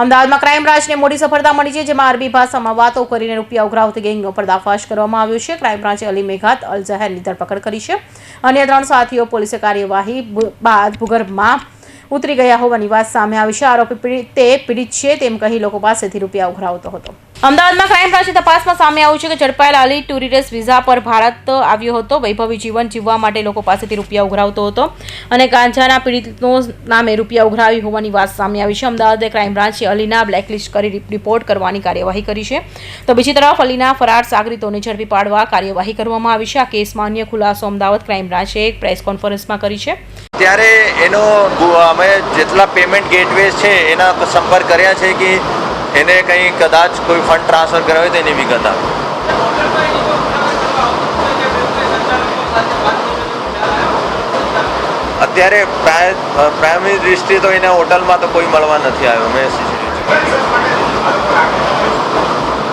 અમદાવાદમાં ક્રાઇમ બ્રાન્ચને મોટી સફળતા મળી છે, જેમાં અરબી ભાષામાં વાતો કરીને રૂપિયા ઉઘરાવતી ગેંગનો પર્દાફાશ કરવામાં આવ્યો છે. ક્રાઇમ બ્રાન્ચે અલી મેઘાત, અલ ઝહેરની ધરપકડ કરી છે. અન્ય ત્રણ સાથીઓ પોલીસે કાર્યવાહી બાદ ભૂગર્ભમાં ઉતરી ગયા હોવાની વાત સામે આવી છે. આરોપી તે પીડિત છે, તેમ કહી લોકો પાસેથી રૂપિયા ઉઘરાવતો હતો. અમદાવાદમાં ક્રાઇમ બ્રાન્ચની તપાસમાં સામે આવ્યું છે કે ઝડપાયેલ અલી ટુરિસ્ટ વિઝા પર ભારત આવ્યો હતો. વૈભવી જીવન જીવવા માટે લોકો પાસેથી રૂપિયા ઉઘરાવતો હતો અને ગાંજાના પીડિતનો નામે રૂપિયા ઉઘરાવી હોવાની વાત સામે આવી છે. અમદાવાદ ક્રાઇમ બ્રાન્ચે અલીના બ્લેકલિસ્ટ કરી રિપોર્ટ કરવાની કાર્યવાહી કરી છે. તો બીજી તરફ અલીના ફરાર સાગરીતોને ઝડપી પાડવા કાર્યવાહી કરવામાં આવી છે. આ કેસમાં અન્ય ખુલાસો અમદાવાદ ક્રાઇમ બ્રાન્ચે એક પ્રેસ કોન્ફરન્સમાં કરી છે. ત્યારે એનો અમે જેટલા પેમેન્ટ ગેટવેઝ છે એના સંપર્ક કર્યા છે કે એને કંઈ કદાચ કોઈ ફંડ ટ્રાન્સફર કર્યો હોય તો એની વિગત આપે અત્યારે પ્રાય પ્રાઇમરી દૃષ્ટિએ તો એને હોટલમાં તો કોઈ મળવા નથી આવ્યો મેં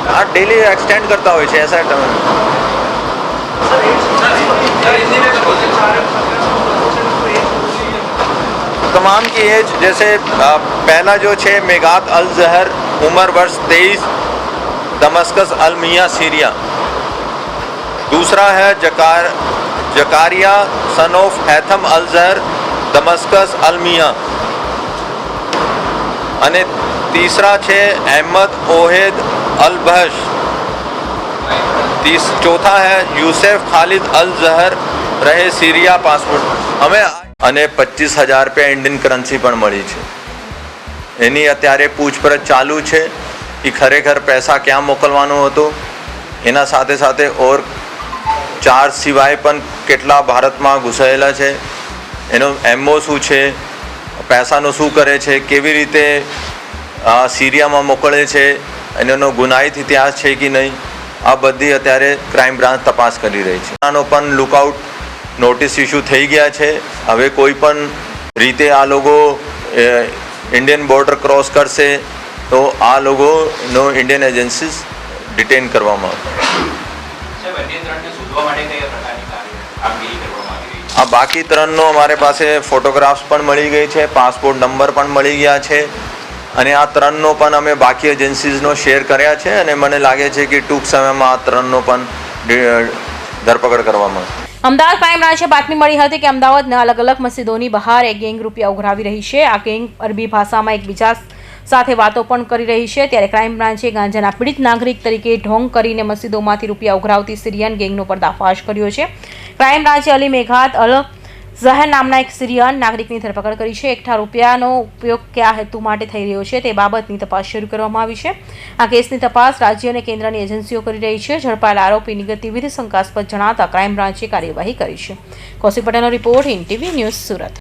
હા ડેલી એક્સટેન્ડ કરતા હોય છે એસા તમે तमाम की एज जैसे अ, पहला जो छः मेगात अल जहर उम्र वर्ष तेईस दमस्कस अल मियाँ सीरिया दूसरा है जकार जकारिया सन ऑफ हैथम अल जहर दमस्कस अल मियाँ અને તીસરા છે અહેમદ ઓહેદ અલ બહશ तीस चौथा है यूसेफ खालिद अल जहर રહે સિરિયા પાસપોર્ટ અમે અને પચીસ હજાર રૂપિયા ઇન્ડિયન કરન્સી પણ મળી છે એની અત્યારે પૂછપરછ ચાલુ છે એ ખરેખર પૈસા ક્યાં મોકલવાનો હતો? એના સાથે સાથે ઓર ચાર સિવાય પણ કેટલા ભારતમાં ઘૂસાયેલા છે? એનો એમઓ શું છે? પૈસાનો શું કરે છે? કેવી રીતે સિરિયામાં મોકલે છે? અને એનો ગુનાહિત ઇતિહાસ છે કે નહીં? આ બધી અત્યારે ક્રાઇમ બ્રાન્ચ તપાસ કરી રહી છે. આનો પણ લુકઆઉટ નોટિસ ઇસ્યુ થઈ ગયા છે. હવે કોઈ પણ રીતે આ લોકો ઇન્ડિયન બોર્ડર ક્રોસ કરશે તો આ લોકોનો ઇન્ડિયન એજન્સીસ ડિટેન કરવામાં આ બાકી ત્રણનો અમારે પાસે ફોટોગ્રાફ્સ પણ મળી ગઈ છે પાસપોર્ટ નંબર પણ મળી ગયા છે અને આ ત્રણનો પણ અમે બાકી એજન્સીઝનો શેર કર્યા છે અને મને લાગે છે કે ટૂંક સમયમાં આ ત્રણનો પણ ધરપકડ કરવામાં આવશે. અમદાવાદ ક્રાઇમ બ્રાન્ચે બાતમી મળી હતી કે અમદાવાદના અલગ અલગ મસ્જિદોની બહાર એક ગેંગ રૂપિયા ઉઘરાવી રહી છે. આ ગેંગ અરબી ભાષામાં એકબીજા સાથે વાતો પણ કરી રહી છે. ત્યારે ક્રાઇમ બ્રાન્ચે ગાંજાના પીડિત નાગરિક તરીકે ઢોંગ કરીને મસ્જિદોમાંથી રૂપિયા ઉઘરાવતી સિરિયન ગેંગનો પર્દાફાશ કર્યો છે. ક્રાઇમ બ્રાન્ચે અલી મેઘાત અલ ઝહર નામના એક સિરિયન નાગરિકની ધરપકડ કરી છે. એકઠા રૂપિયાનો ઉપયોગ કયા હેતુ માટે થઈ રહ્યો છે તે બાબતની તપાસ શરૂ કરવામાં આવી છે. આ કેસની તપાસ રાજ્ય અને કેન્દ્રની એજન્સીઓ કરી રહી છે. ઝડપાયેલા આરોપીની ગતિવિધિ શંકાસ્પદ જણાતા ક્રાઇમ બ્રાન્ચે કાર્યવાહી કરી છે. કૌશિક પટેલનો report in TV news Surat.